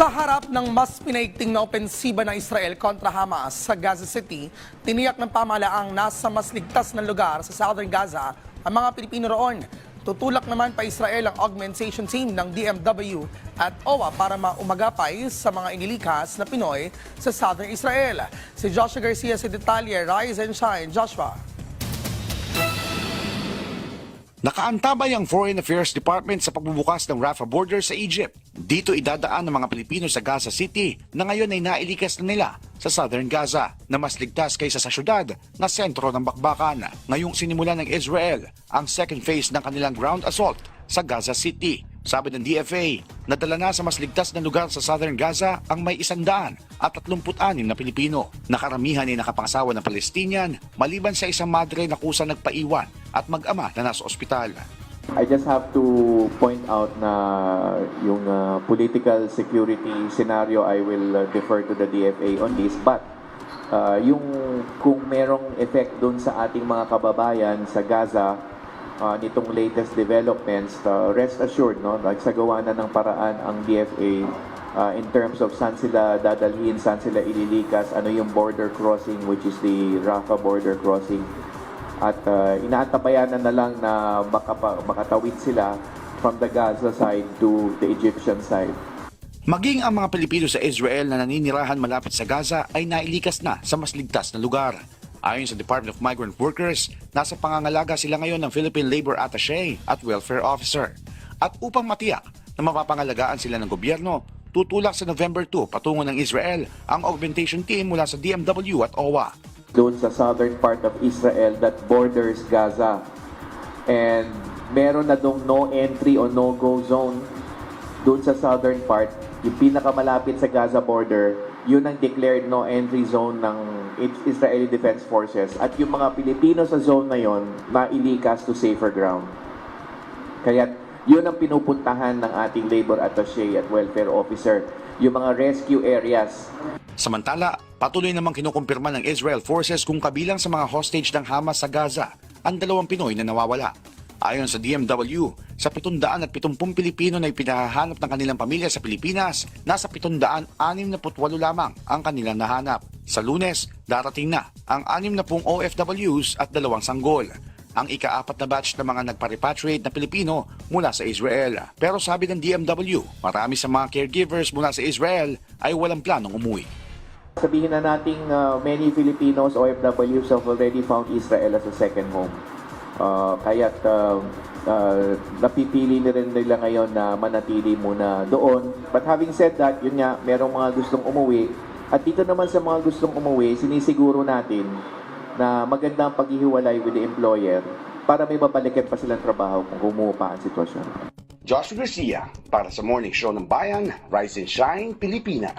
Sa harap ng mas pinaigting na opensiba ng Israel kontra Hamas sa Gaza City, tiniyak ng pamahalaang nasa mas ligtas na lugar sa southern Gaza ang mga Pilipino roon. Tutulak naman pa Israel ang augmentation team ng DMW at OWA para maumagapay sa mga inilikas na Pinoy sa southern Israel. Si Joshua Garcia sa detalye, Rise and Shine. Joshua. Nakaantabay ang Foreign Affairs Department sa pagbubukas ng Rafah border sa Egypt. Dito idadaan ng mga Pilipino sa Gaza City na ngayon ay nailikas na nila sa Southern Gaza na mas ligtas kaysa sa syudad na sentro ng bakbakan. Ngayong sinimulan ng Israel ang second phase ng kanilang ground assault sa Gaza City. Sabi ng DFA, nadala na sa mas ligtas na lugar sa Southern Gaza ang may isandaan at 36 na Pilipino. Nakaramihan ay nakapangasawa ng Palestinian maliban sa isang madre na kusa nagpaiwan at mag-ama na nasa ospital. I just have to point out na yung uh, political security scenario, I will uh, defer to the DFA on this. But uh, yung kung merong effect doon sa ating mga kababayan sa Gaza, uh, nitong latest developments, uh, rest assured, no, nagsagawa na ng paraan ang DFA uh, in terms of saan sila dadalhin, saan sila ililikas, ano yung border crossing, which is the Rafah border crossing at uh, inaantabayanan na lang na makapa, makatawid sila from the Gaza side to the Egyptian side. Maging ang mga Pilipino sa Israel na naninirahan malapit sa Gaza ay nailikas na sa mas ligtas na lugar. Ayon sa Department of Migrant Workers, nasa pangangalaga sila ngayon ng Philippine Labor Attaché at Welfare Officer. At upang matiyak na mapapangalagaan sila ng gobyerno, tutulak sa November 2 patungo ng Israel ang augmentation team mula sa DMW at OWA. doon sa southern part of Israel that borders Gaza. And meron na dong no entry o no-go zone doon sa southern part. Yung pinakamalapit sa Gaza border, yun ang declared no entry zone ng Israeli Defense Forces. At yung mga Pilipino sa zone na yon, mailikas to safer ground. Kaya yun ang pinupuntahan ng ating labor attaché at welfare officer. Yung mga rescue areas, Samantala, patuloy namang kinukumpirma ng Israel forces kung kabilang sa mga hostage ng Hamas sa Gaza ang dalawang Pinoy na nawawala. Ayon sa DMW, sa 770 Pilipino na ipinahahanap ng kanilang pamilya sa Pilipinas, nasa 768 lamang ang kanilang nahanap. Sa lunes, darating na ang 60 OFWs at dalawang sanggol. Ang ika-apat na batch ng mga nagpa-repatriate na Pilipino mula sa Israel. Pero sabi ng DMW, marami sa mga caregivers mula sa Israel ay walang planong umuwi. Sabihin na nating uh, many Filipinos OFWs have already found Israel as a second home. Uh, kaya't uh, uh, napipili na rin nila ngayon na manatili muna doon. But having said that, yun nga, merong mga gustong umuwi. At dito naman sa mga gustong umuwi, sinisiguro natin na maganda ang paghihiwalay with the employer para may babalikan pa silang trabaho kung gumuho pa ang sitwasyon. Joshua Garcia para sa Morning Show ng Bayan, Rise and Shine, Pilipinas.